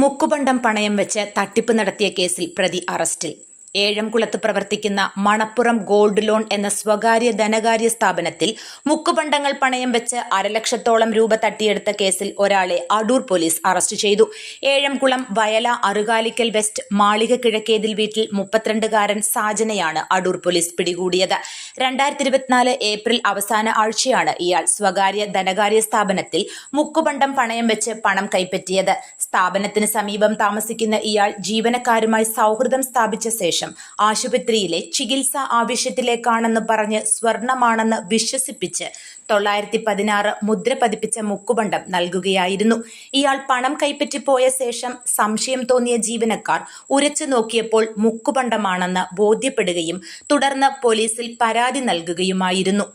മുക്കുപണ്ടം പണയം വെച്ച് തട്ടിപ്പ് നടത്തിയ കേസിൽ പ്രതി അറസ്റ്റിൽ. ഏഴംകുളത്ത് പ്രവർത്തിക്കുന്ന മണപ്പുറം ഗോൾഡ് ലോൺ എന്ന സ്വകാര്യ ധനകാര്യ സ്ഥാപനത്തിൽ മുക്കുപണ്ടങ്ങൾ പണയം വെച്ച് അരലക്ഷത്തോളം രൂപ തട്ടിയെടുത്ത കേസിൽ ഒരാളെ അടൂർ പോലീസ് അറസ്റ്റ് ചെയ്തു. ഏഴംകുളം വയല അറുകാലിക്കൽ വെസ്റ്റ് മാളിക കിഴക്കേതിൽ വീട്ടിൽ മുപ്പത്തിരണ്ടുകാരൻ സാജനയാണ് അടൂർ പോലീസ് പിടികൂടിയത്. രണ്ടായിരത്തി ഇരുപത്തിനാല് ഏപ്രിൽ അവസാന ആഴ്ചയാണ് ഇയാൾ സ്വകാര്യ ധനകാര്യ സ്ഥാപനത്തിൽ മുക്കുപണ്ടം പണയം വെച്ച് പണം കൈപ്പറ്റിയത്. സ്ഥാപനത്തിന് സമീപം താമസിക്കുന്ന ഇയാൾ ജീവനക്കാരുമായി സൗഹൃദം സ്ഥാപിച്ച ശേഷം ആശുപത്രിയിലെ ചികിത്സ ആവശ്യത്തിലേക്കാണെന്ന് പറഞ്ഞ് സ്വർണമാണെന്ന് വിശ്വസിപ്പിച്ച് തൊള്ളായിരത്തി പതിനാറ് മുദ്ര പതിപ്പിച്ച മുക്കുബണ്ടം നൽകുകയായിരുന്നു. ഇയാൾ പണം കൈപ്പറ്റി പോയ ശേഷം സംശയം തോന്നിയ ജീവനക്കാർ ഉരച്ചു നോക്കിയപ്പോൾ മുക്കുബണ്ടമാണെന്ന് ബോധ്യപ്പെടുകയും തുടർന്ന് പോലീസിൽ പരാതി നൽകുകയുമായിരുന്നു.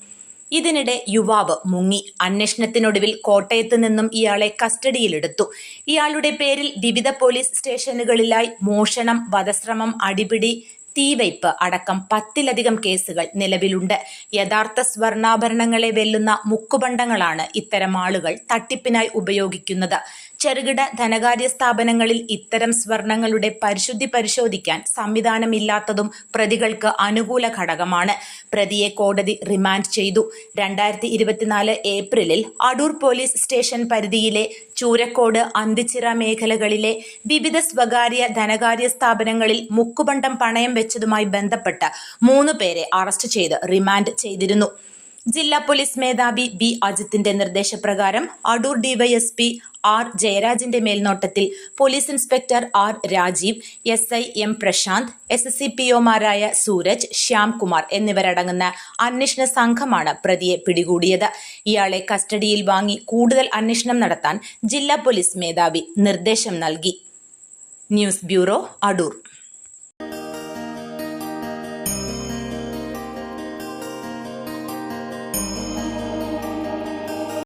ഇതിനിടെ യുവാവ് മുങ്ങി. അന്വേഷണത്തിനൊടുവിൽ കോട്ടയത്ത് നിന്നും ഇയാളെ കസ്റ്റഡിയിലെടുത്തു. ഇയാളുടെ പേരിൽ വിവിധ പോലീസ് സ്റ്റേഷനുകളിലായി മോഷണം വധശ്രമം അടിപിടി തീവയ്പ് അടക്കം പത്തിലധികം കേസുകൾ നിലവിലുണ്ട്. യഥാർത്ഥ സ്വർണാഭരണങ്ങളെ വെല്ലുന്ന മുക്കുബണ്ഡങ്ങളാണ് ഇത്തരം ആളുകൾ തട്ടിപ്പിനായി ഉപയോഗിക്കുന്നത്. ചെറുകിട ധനകാര്യ സ്ഥാപനങ്ങളിൽ ഇത്തരം സ്വർണങ്ങളുടെ പരിശുദ്ധി പരിശോധിക്കാൻ സംവിധാനമില്ലാത്തതും പ്രതികൾക്ക് അനുകൂല ഘടകമാണ്. പ്രതിയെ കോടതി റിമാൻഡ് ചെയ്തു. രണ്ടായിരത്തി ഇരുപത്തിനാല് ഏപ്രിലിൽ അടൂർ പോലീസ് സ്റ്റേഷൻ പരിധിയിലെ ചൂരക്കോട് അന്തിച്ചിറ മേഖലകളിലെ വിവിധ സ്വകാര്യ ധനകാര്യ സ്ഥാപനങ്ങളിൽ മുക്കുപണ്ടം പണയം വെച്ചതുമായി ബന്ധപ്പെട്ട് മൂന്ന് പേരെ അറസ്റ്റ് ചെയ്ത് റിമാൻഡ് ചെയ്തിരുന്നു. ജില്ലാ പോലീസ് മേധാവി ബി അജിത്തിന്റെ നിർദ്ദേശപ്രകാരം അടൂർ ഡിവൈഎസ്പി ആർ ജയരാജിന്റെ മേൽനോട്ടത്തിൽ police inspector R Rajeev S I M Prashanth S S C P ഒമാരായ Sooraj Shyamkumar എന്നിവരടങ്ങുന്ന അന്വേഷണ സംഘമാണ് പ്രതിയെ പിടികൂടിയത്. ഇയാളെ കസ്റ്റഡിയിൽ വാങ്ങി കൂടുതൽ അന്വേഷണം നടത്താൻ ജില്ലാ പോലീസ് മേധാവി നിർദ്ദേശം നൽകി. News bureau Adoor.